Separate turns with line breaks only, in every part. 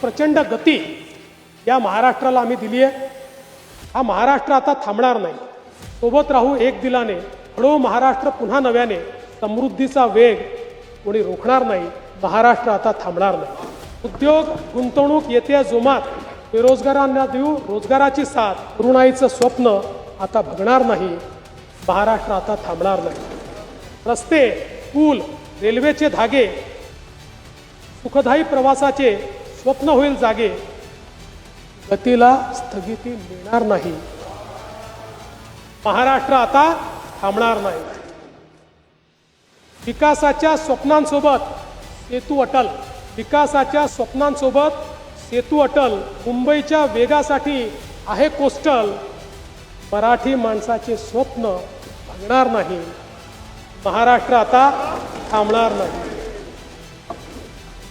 प्रचंड गती या महाराष्ट्राला आम्ही दिली आहे हा महाराष्ट्र आता थांबणार नाही. सोबत राहू एक दिलाने हळू महाराष्ट्र पुन्हा नव्याने. समृद्धीचा वेग कोणी रोखणार नाही. महाराष्ट्र आता थांबणार नाही. उद्योग गुंतवणूक येत्या जोमात. बेरोजगारांना देऊ रोजगाराची साथ. तरुणाईचं स्वप्न आता भगणार नाही. महाराष्ट्र आता थांबणार नाही. रस्ते पूल रेल्वेचे धागे सुखदायी प्रवासाचे स्वप्न होईल जागे. गतीला स्थगिती मिळणार नाही. महाराष्ट्र आता थांबणार नाही. विकासाच्या स्वप्नांसोबत सेतू अटल. विकासाच्या स्वप्नांसोबत सेतू अटल. मुंबईच्या वेगासाठी आहे कोस्टल. मराठी माणसाचे स्वप्न भागणार नाही. महाराष्ट्र आता थांबणार नाही.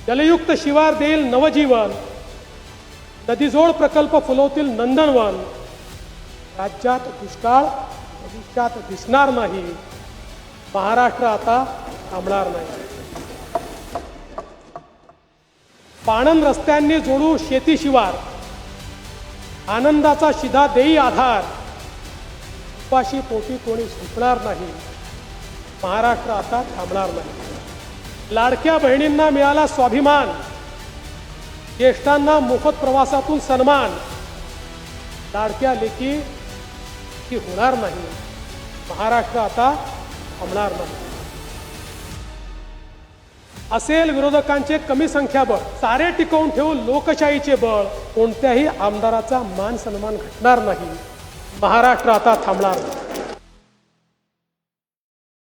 जलयुक्त शिवार देईल नवजीवन. नदीजोड प्रकल्प फुलवतील नंदनवन. राज्यात दुष्काळ भविष्यात दिसणार नाही. महाराष्ट्र आता थांबणार नाही. पाणंद रस्त्यांनी जोडू शेती शिवार. आनंदाचा शिधा देई आधार. उपाशी पोटी कोणी सुटणार नाही. महाराष्ट्र आता थांबणार नाही. लाडक्या बहिणींना मिळाला स्वाभिमान. ज्येष्ठांना मोफत प्रवासातून सन्मान. लाडक्या लेखी ही होणार नाही. महाराष्ट्र आता थांबणार नाही. असेल विरोधकांचे कमी संख्याबळ सारे टिकवून ठेवून लोकशाहीचे बळ. कोणत्याही आमदाराचा मान सन्मान घटणार नाही. महाराष्ट्र आता थांबणार नाही.